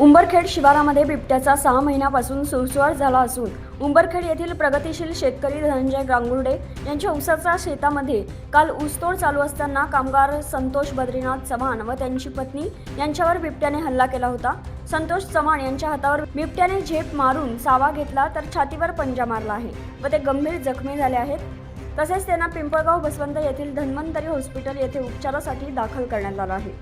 उंबरखेड शिवारामध्ये बिबट्याचा सहा महिन्यापासून सुळसुळाट झाला असून उंबरखेड येथील प्रगतिशील शेतकरी धनंजय गांगुर्डे यांच्या ऊसाच्या शेतामध्ये काल ऊसतोड चालू असताना कामगार संतोष बद्रीनाथ चव्हाण व त्यांची पत्नी यांच्यावर बिबट्याने हल्ला केला होता. संतोष चव्हाण यांच्या हातावर बिबट्याने झेप मारून सावा घेतला तर छातीवर पंजा मारला आहे व ते गंभीर जखमी झाले आहेत. तसेच त्यांना पिंपळगाव बसवंत येथील धन्वंतरी हॉस्पिटल येथे उपचारासाठी दाखल करण्यात आला आहे.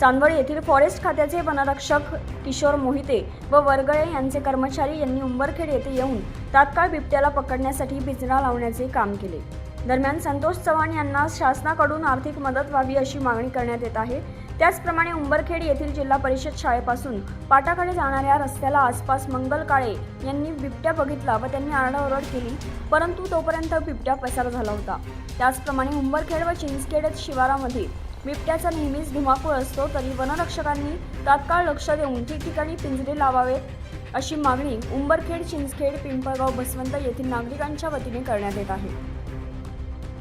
चांदवड येथील फॉरेस्ट खात्याचे वनरक्षक किशोर मोहिते व वरगळे यांचे कर्मचारी यांनी उंबरखेड येथे येऊन तात्काळ बिबट्याला पकडण्यासाठी पिंजरा लावण्याचे काम केले. दरम्यान संतोष चव्हाण यांना शासनाकडून आर्थिक मदत व्हावी अशी मागणी करण्यात येत आहे. त्याचप्रमाणे उंबरखेड येथील जिल्हा परिषद शाळेपासून पाटाकडे जाणाऱ्या रस्त्याला आसपास मंगल काळे यांनी बिबट्या बघितला व त्यांनी आरडाओरड केली परंतु तोपर्यंत बिबट्या पसार झाला होता. त्याचप्रमाणे उंबरखेड व चिंचखेड शिवारामध्ये बिबट्याचा नेहमीच धुमाकूळ असतो तरी वनरक्षकांनी तात्काळ लक्ष देऊन ठिकठिकाणी पिंजरे लावावेत अशी मागणी उंबरखेड चिंचखेड पिंपळगाव बसवंत येथील नागरिकांच्या वतीने करण्यात येत आहे.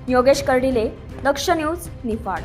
योगेश कर्डिले दक्ष न्यूज निफाड.